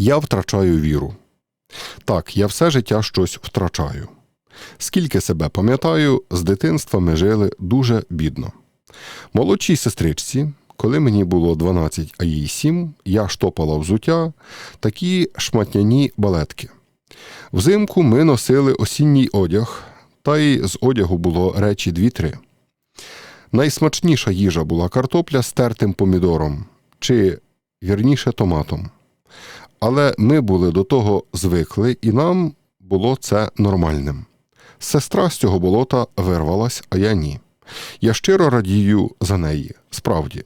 Я втрачаю віру. Так, я все життя щось втрачаю. Скільки себе пам'ятаю, з дитинства ми жили дуже бідно. Молодшій сестричці, коли мені було 12, а їй 7, я штопала взуття такі шматняні балетки. Взимку ми носили осінній одяг, та й з одягу було речі дві-три. Найсмачніша їжа була картопля з тертим помідором, чи вірніше томатом. Але ми були до того звикли, і нам було це нормальним. Сестра з цього болота вирвалась, а я ні. Я щиро радію за неї, справді.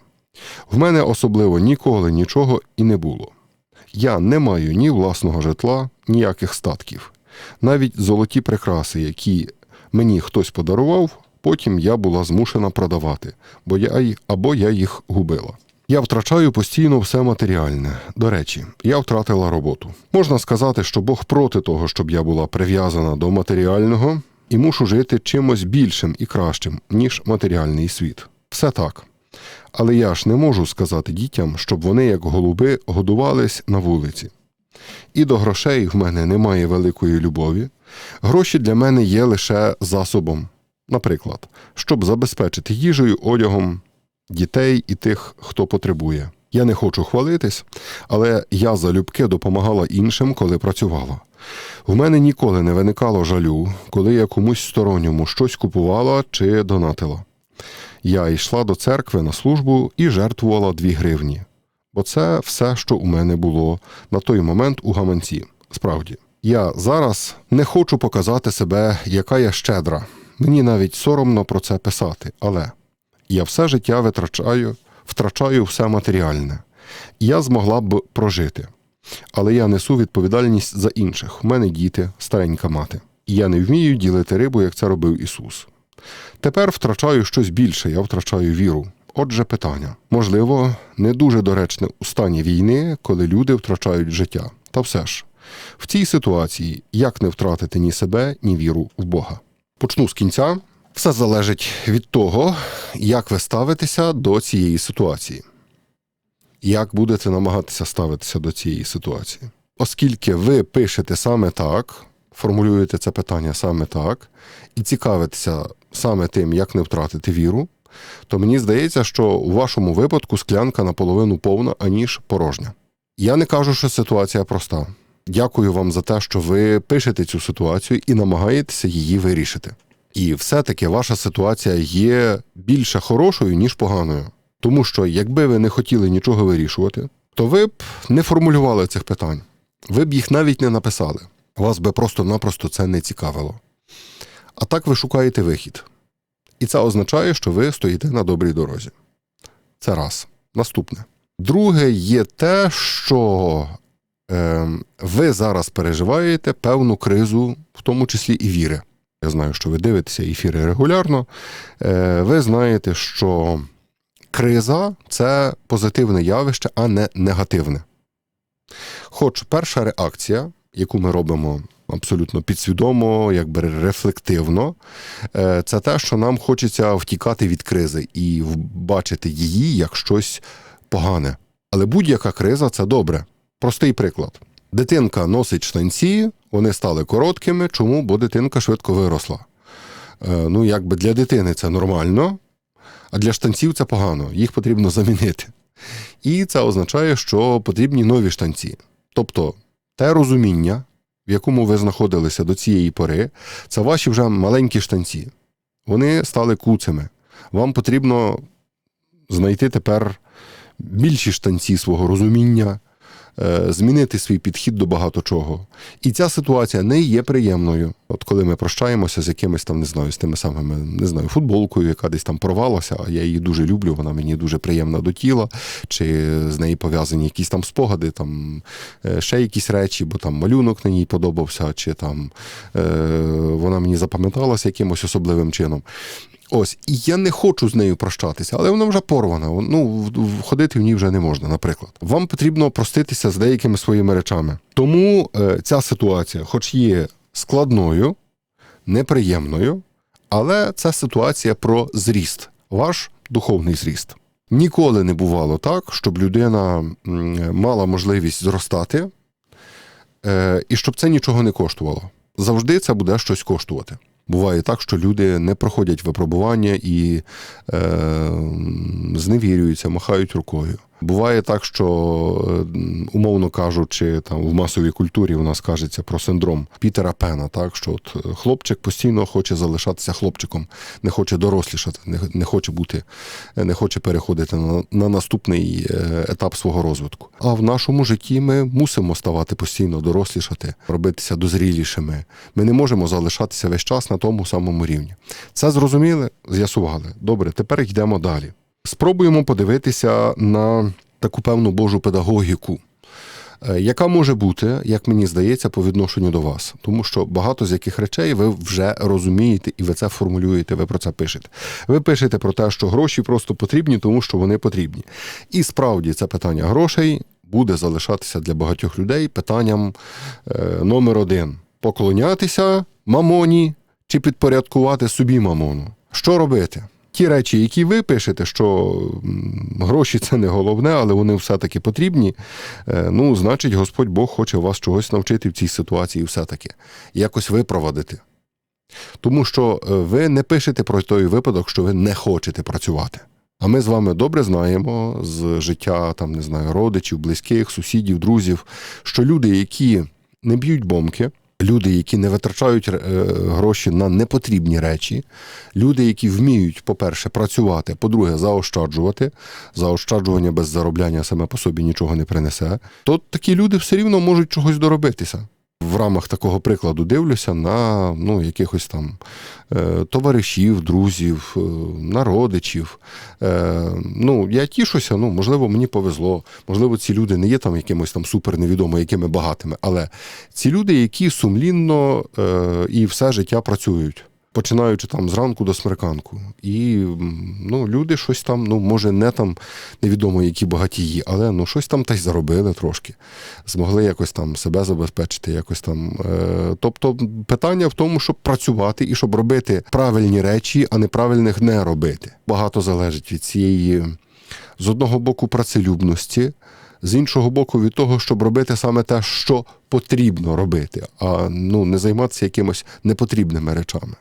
В мене особливо ніколи нічого і не було. Я не маю ні власного житла, ніяких статків. Навіть золоті прикраси, які мені хтось подарував, потім я була змушена продавати, бо я або я їх губила. Я втрачаю постійно все матеріальне. До речі, я втратила роботу. Можна сказати, що Бог проти того, щоб я була прив'язана до матеріального і мушу жити чимось більшим і кращим, ніж матеріальний світ. Все так. Але я ж не можу сказати дітям, щоб вони, як голуби, годувались на вулиці. І до грошей в мене немає великої любові. Гроші для мене є лише засобом, наприклад, щоб забезпечити їжею, одягом дітей і тих, хто потребує. Я не хочу хвалитись, але я залюбки допомагала іншим, коли працювала. В мене ніколи не виникало жалю, коли я комусь сторонньому щось купувала чи донатила. Я йшла до церкви на службу і жертвувала дві гривні. Бо це все, що у мене було на той момент у гаманці. Справді, я зараз не хочу показати себе, яка я щедра. Мені навіть соромно про це писати, але я все життя витрачаю, втрачаю все матеріальне. Я змогла б прожити. Але я несу відповідальність за інших. У мене діти, старенька мати. І я не вмію ділити рибу, як це робив Ісус. Тепер втрачаю щось більше, я втрачаю віру. Отже, питання. Можливо, не дуже доречне у стані війни, коли люди втрачають життя. Та все ж, в цій ситуації як не втратити ні себе, ні віру в Бога. Почну з кінця. Все залежить від того, як ви ставитеся до цієї ситуації. Як будете намагатися ставитися до цієї ситуації. Оскільки ви пишете саме так, формулюєте це питання саме так, і цікавитеся саме тим, як не втратити віру, то мені здається, що у вашому випадку склянка наполовину повна, аніж порожня. Я не кажу, що ситуація проста. Дякую вам за те, що ви пишете цю ситуацію і намагаєтеся її вирішити. І все-таки ваша ситуація є більше хорошою, ніж поганою. Тому що, якби ви не хотіли нічого вирішувати, то ви б не формулювали цих питань. Ви б їх навіть не написали. Вас би просто-напросто це не цікавило. А так ви шукаєте вихід. І це означає, що ви стоїте на добрій дорозі. Це раз. Наступне. Друге є те, що е, ви зараз переживаєте певну кризу, в тому числі і віри. Я знаю, що ви дивитеся ефіри регулярно. Е, ви знаєте, що криза це позитивне явище, а не негативне. Хоч перша реакція, яку ми робимо абсолютно підсвідомо, якби рефлективно, е, це те, що нам хочеться втікати від кризи і бачити її як щось погане. Але будь-яка криза це добре. Простий приклад. Дитинка носить штанці, вони стали короткими. Чому? Бо дитинка швидко виросла. Е, Ну, якби для дитини це нормально, а для штанців це погано, їх потрібно замінити. І це означає, що потрібні нові штанці. Тобто те розуміння, в якому ви знаходилися до цієї пори, це ваші вже маленькі штанці. Вони стали куцими. Вам потрібно знайти тепер більші штанці свого розуміння, змінити свій підхід до багато чого. І ця ситуація не є приємною. От коли ми прощаємося з якимось там, не знаю, з тими самими, не знаю, футболкою, яка десь там порвалася, а я її дуже люблю, вона мені дуже приємна до тіла, чи з неї пов'язані якісь там спогади, там е, ще якісь речі, бо там малюнок на ній подобався, чи там е, вона мені запам'яталася якимось особливим чином. Ось, і я не хочу з нею прощатися, але вона вже порвана. Ну, ходити в ній вже не можна, наприклад. Вам потрібно проститися з деякими своїми речами. Тому е, ця ситуація, хоч є складною, неприємною, але це ситуація про зріст, ваш духовний зріст. Ніколи не бувало так, щоб людина мала можливість зростати, е, і щоб це нічого не коштувало. Завжди це буде щось коштувати. Буває так, що люди не проходять випробування і е, зневірюються, махають рукою. Буває так, що, е, умовно кажучи, там в масовій культурі у нас кажеться про синдром Пітера Пена, так що от е, хлопчик постійно хоче залишатися хлопчиком, не хоче дорослішати, не, не хоче бути, е, не хоче переходити на, на наступний етап свого розвитку. А в нашому житті ми мусимо ставати постійно дорослішати, робитися дозрілішими. Ми не можемо залишатися весь час на тому самому рівні. Це зрозуміли, з'ясували. Добре, тепер йдемо далі. Спробуємо подивитися на таку певну Божу педагогіку, е, яка може бути, як мені здається, по відношенню до вас. Тому що багато з яких речей ви вже розумієте і ви це формулюєте, ви про це пишете. Ви пишете про те, що гроші просто потрібні, тому що вони потрібні. І справді це питання грошей буде залишатися для багатьох людей питанням е, номер один: поклонятися мамоні чи підпорядкувати собі мамону. Що робити? Ті речі, які ви пишете, що гроші це не головне, але вони все-таки потрібні. е, Ну, значить, Господь Бог хоче вас чогось навчити в цій ситуації, все-таки якось випровадити. Тому що е, ви не пишете про той випадок, що ви не хочете працювати. А ми з вами добре знаємо з життя там, не знаю, родичів, близьких, сусідів, друзів, що люди, які не б'ють бомки, люди, які не витрачають е, гроші на непотрібні речі, люди, які вміють, по-перше, працювати, по-друге, заощаджувати. Заощаджування без заробляння саме по собі нічого не принесе, то такі люди все рівно можуть чогось доробитися. В рамах такого прикладу дивлюся на ну, якихось там е, товаришів, друзів, е, на родичів. Е, ну, я тішуся, ну, можливо, мені повезло, можливо, ці люди не є там якимось там супер невідомо, якими багатими, але ці люди, які сумлінно і все життя працюють. Починаючи там зранку до смерканку. І ну, люди щось там, ну, може, не там невідомо, які багатії, але ну, щось там та й заробили трошки. Змогли якось там себе забезпечити, якось там. Е, тобто питання в тому, щоб працювати і щоб робити правильні речі, а неправильних не робити. Багато залежить від цієї, з одного боку, працелюбності, з іншого боку, від того, щоб робити саме те, що потрібно робити, а ну, не займатися якимось непотрібними речами.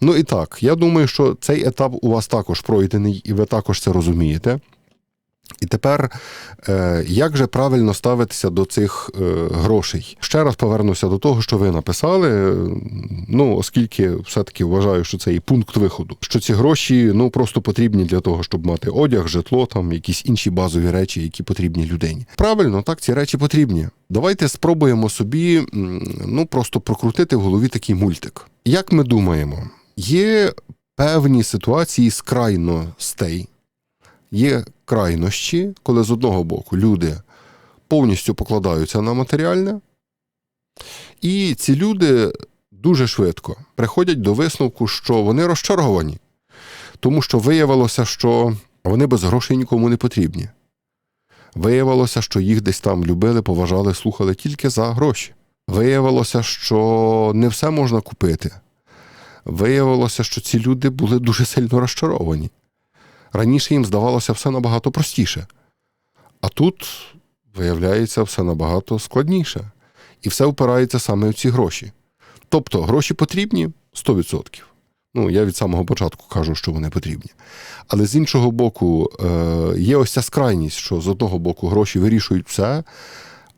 Ну і так, я думаю, що цей етап у вас також пройдений, і ви також це розумієте. І тепер, е, як же правильно ставитися до цих е, грошей? Ще раз повернуся до того, що ви написали. Ну, оскільки все-таки вважаю, що це і пункт виходу, що ці гроші ну просто потрібні для того, щоб мати одяг, житло, там якісь інші базові речі, які потрібні людині. Правильно, так, ці речі потрібні. Давайте спробуємо собі ну просто прокрутити в голові такий мультик. Як ми думаємо, є певні ситуації з крайностей. Є крайнощі, коли з одного боку люди повністю покладаються на матеріальне, і ці люди дуже швидко приходять до висновку, що вони розчаровані, тому що виявилося, що вони без грошей нікому не потрібні. Виявилося, що їх десь там любили, поважали, слухали тільки за гроші. Виявилося, що не все можна купити. Виявилося, що ці люди були дуже сильно розчаровані. Раніше їм здавалося все набагато простіше. А тут, виявляється, все набагато складніше. І все впирається саме в ці гроші. Тобто гроші потрібні 100%. Ну, я від самого початку кажу, що вони потрібні. Але з іншого боку, е, є ось ця скрайність, що з одного боку гроші вирішують все,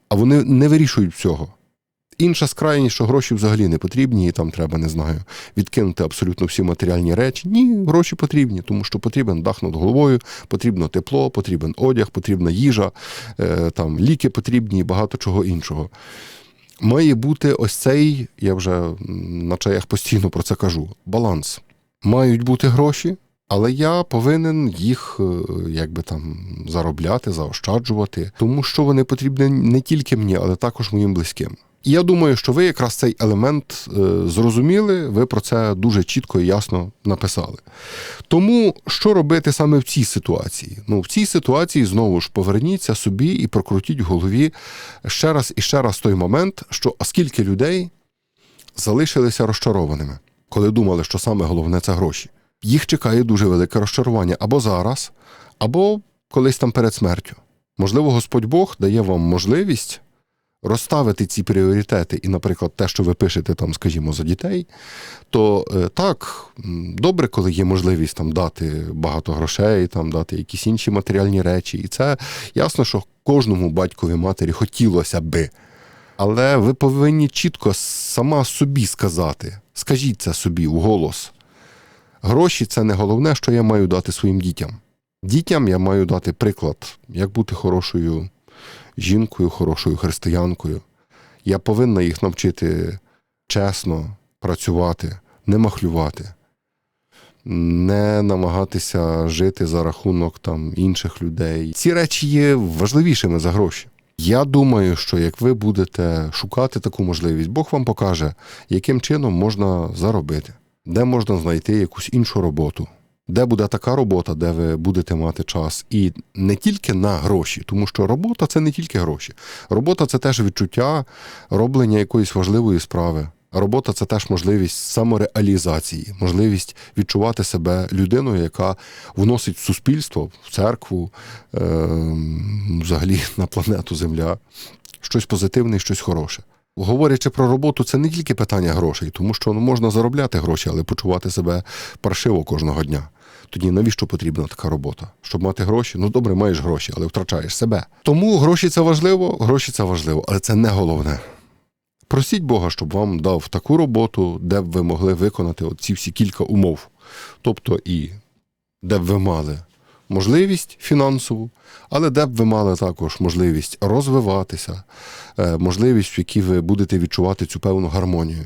а вони не вирішують всього. Інша скрайність, що гроші взагалі не потрібні, і там треба, не знаю, відкинути абсолютно всі матеріальні речі. Ні, гроші потрібні, тому що потрібен дах над головою, потрібно тепло, потрібен одяг, потрібна їжа, е, там ліки потрібні і багато чого іншого. Має бути ось цей, я вже на чаях постійно про це кажу, баланс. Мають бути гроші, але я повинен їх е, якби там заробляти, заощаджувати, тому що вони потрібні не тільки мені, але також моїм близьким. Я думаю, що ви якраз цей елемент е, зрозуміли, ви про це дуже чітко і ясно написали. Тому що робити саме в цій ситуації? Ну, в цій ситуації знову ж поверніться собі і прокрутіть в голові ще раз і ще раз той момент, що а скільки людей залишилися розчарованими, коли думали, що саме головне це гроші. Їх чекає дуже велике розчарування або зараз, або колись там перед смертю. Можливо, Господь Бог дає вам можливість розставити ці пріоритети, і, наприклад, те, що ви пишете там, скажімо, за дітей, то е, так, добре, коли є можливість там дати багато грошей, там дати якісь інші матеріальні речі. І це ясно, що кожному батькові матері хотілося би. Але ви повинні чітко сама собі сказати, скажіть це собі в голос. Гроші це не головне, що я маю дати своїм дітям. Дітям я маю дати приклад, як бути хорошою жінкою, хорошою християнкою. Я повинна їх навчити чесно працювати, не махлювати, не намагатися жити за рахунок там інших людей. Ці речі є важливішими за гроші. Я думаю, що як ви будете шукати таку можливість, Бог вам покаже, яким чином можна заробити, де можна знайти якусь іншу роботу, де буде така робота, де ви будете мати час, і не тільки на гроші, тому що робота це не тільки гроші. Робота це теж відчуття роблення якоїсь важливої справи. Робота це теж можливість самореалізації, можливість відчувати себе людиною, яка вносить в суспільство, в церкву, е, взагалі на планету Земля щось позитивне, і щось хороше. Говорячи про роботу, це не тільки питання грошей, тому що ну, можна заробляти гроші, але почувати себе паршиво кожного дня. Тоді навіщо потрібна така робота? Щоб мати гроші? Ну добре, маєш гроші, але втрачаєш себе. Тому гроші це важливо, гроші це важливо, але це не головне. Просіть Бога, щоб вам дав таку роботу, де б ви могли виконати ці всі кілька умов. Тобто і де б ви мали можливість фінансову, але де б ви мали також можливість розвиватися, е, можливість, в якій ви будете відчувати цю певну гармонію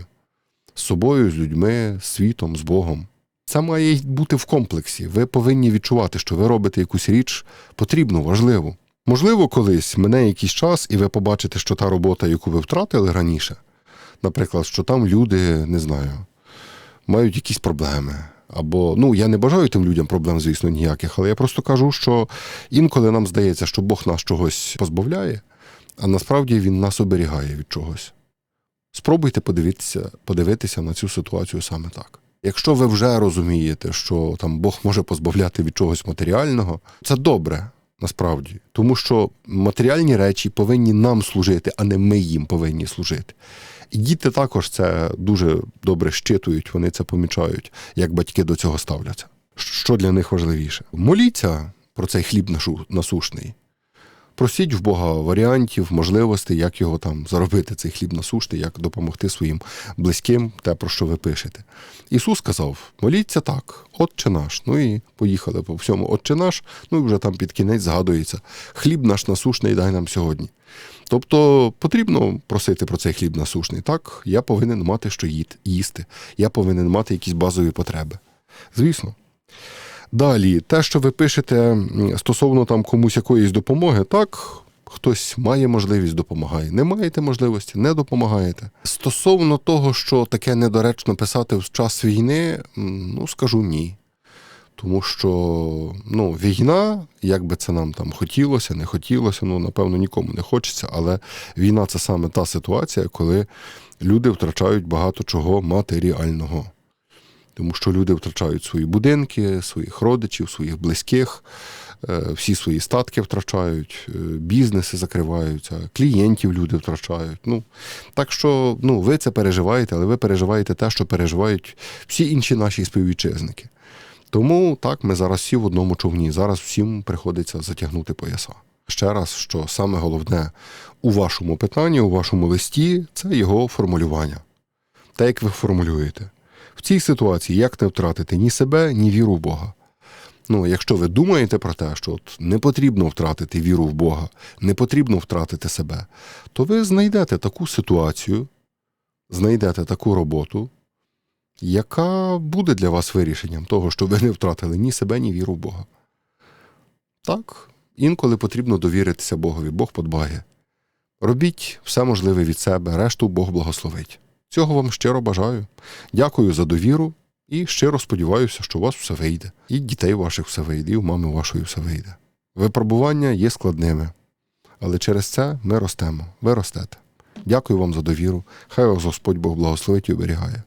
з собою, з людьми, з світом, з Богом. Це має бути в комплексі. Ви повинні відчувати, що ви робите якусь річ потрібну, важливу. Можливо, колись мине якийсь час, і ви побачите, що та робота, яку ви втратили раніше, наприклад, що там люди, не знаю, мають якісь проблеми. Або, ну, я не бажаю тим людям проблем, звісно, ніяких, але я просто кажу, що інколи нам здається, що Бог нас чогось позбавляє, а насправді Він нас оберігає від чогось. Спробуйте подивитися, подивитися на цю ситуацію саме так. Якщо ви вже розумієте, що там Бог може позбавляти від чогось матеріального, це добре насправді, тому що матеріальні речі повинні нам служити, а не ми їм повинні служити. І діти також це дуже добре щитують, вони це помічають, як батьки до цього ставляться. Що для них важливіше? Моліться про цей хліб насушний. Просіть в Бога варіантів, можливостей, як його там заробити, цей хліб насушний, як допомогти своїм близьким, те, про що ви пишете. Ісус сказав: моліться так, Отче наш. Ну і поїхали по всьому Отче наш, ну і вже там під кінець згадується: хліб наш насушний дай нам сьогодні. Тобто потрібно просити про цей хліб насушний. Так, я повинен мати що їсти, я повинен мати якісь базові потреби. Звісно. Далі, те, що ви пишете стосовно там комусь якоїсь допомоги, так, хтось має можливість допомагає. Не маєте можливості, не допомагаєте. Стосовно того, що таке недоречно писати в час війни, ну скажу ні. Тому що ну, війна, як би це нам там хотілося, не хотілося, ну напевно нікому не хочеться, але війна це саме та ситуація, коли люди втрачають багато чого матеріального. Тому що люди втрачають свої будинки, своїх родичів, своїх близьких, е, всі свої статки втрачають, е, бізнеси закриваються, клієнтів люди втрачають. Ну, так що ну, ви це переживаєте, але ви переживаєте те, що переживають всі інші наші співвітчизники. Тому так, ми зараз всі в одному човні. Зараз всім приходиться затягнути пояса. Ще раз, що саме головне у вашому питанні, у вашому листі, це його формулювання. Те, як ви формулюєте. В цій ситуації як не втратити ні себе, ні віру в Бога. Ну, якщо ви думаєте про те, що от не потрібно втратити віру в Бога, не потрібно втратити себе, то ви знайдете таку ситуацію, знайдете таку роботу, яка буде для вас вирішенням того, що ви не втратили ні себе, ні віру в Бога. Так, інколи потрібно довіритися Богові, Бог подбає. Робіть все можливе від себе, решту Бог благословить. Цього вам щиро бажаю. Дякую за довіру і щиро сподіваюся, що у вас все вийде. І дітей ваших все вийде, і у мами вашої все вийде. Випробування є складними, але через це ми ростемо. Ви ростете. Дякую вам за довіру. Хай вас Господь Бог благословить і оберігає.